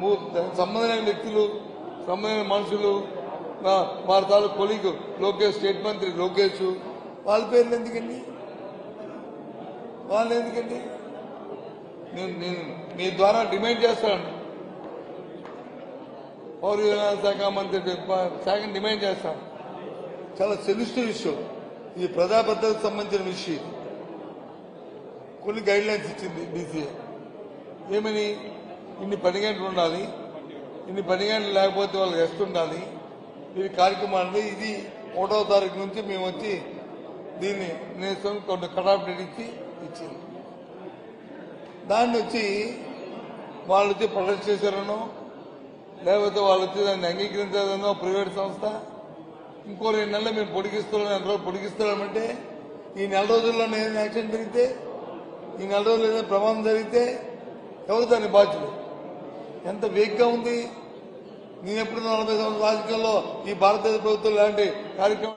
మూ- సంబంధమైన వ్యక్తులు సంబంధమైన మనుషులు వారి తాలూకు కొలీగ్ లోకేష్ స్టేట్ మంత్రి లోకేష్. వాళ్ళ పేర్లు ఎందుకండి? వాళ్ళు ఎందుకండి? నేను నేను మీ ద్వారా డిమాండ్ చేస్తాను. పౌర విమానయాన శాఖ మంత్రి శాఖను డిమాండ్ చేస్తాను చాలా సెన్సిటివ్ ఇష్యూ. ఇది ప్రజాభద్రతకు సంబంధించిన విషయం. కొన్ని గైడ్ లైన్స్ ఇచ్చింది బీసీఏ. ఏమని? ఇన్ని పని గంటలు ఉండాలి ఇన్ని పని గంటలు లేకపోతే వాళ్ళకి రెస్ట్ ఉండాలి. ఇది కార్యక్రమాలు ఇది ఒకటో తారీఖు నుంచి మేము వచ్చి దీన్ని నేర్చుకొని కొన్ని కటాఫ్ డేట్ ఇచ్చి ఇచ్చింది. దాన్ని వచ్చి వాళ్ళు వచ్చి ప్రొటెస్ట్ చేశారనో లేకపోతే వాళ్ళు వచ్చి దాన్ని అంగీకరించారనో ప్రైవేట్ సంస్థ ఇంకో రెండు నెలలు మేము పొడిగిస్తున్నాం నెల రోజులు పొడిగిస్తున్నామంటే ఈ నెల రోజుల్లో ఏదైనా యాక్షన్ జరిగితే ఈ నెల రోజులు ఏదైనా ప్రమాదం జరిగితే ఎవరు దాని బాధ్యులు? ఎంత వేగ్గా ఉంది? నేను ఎప్పుడు నలభై సంవత్సరాల రాజకీయాల్లో ఈ భారతదేశ ప్రభుత్వం లాంటి కార్యక్రమం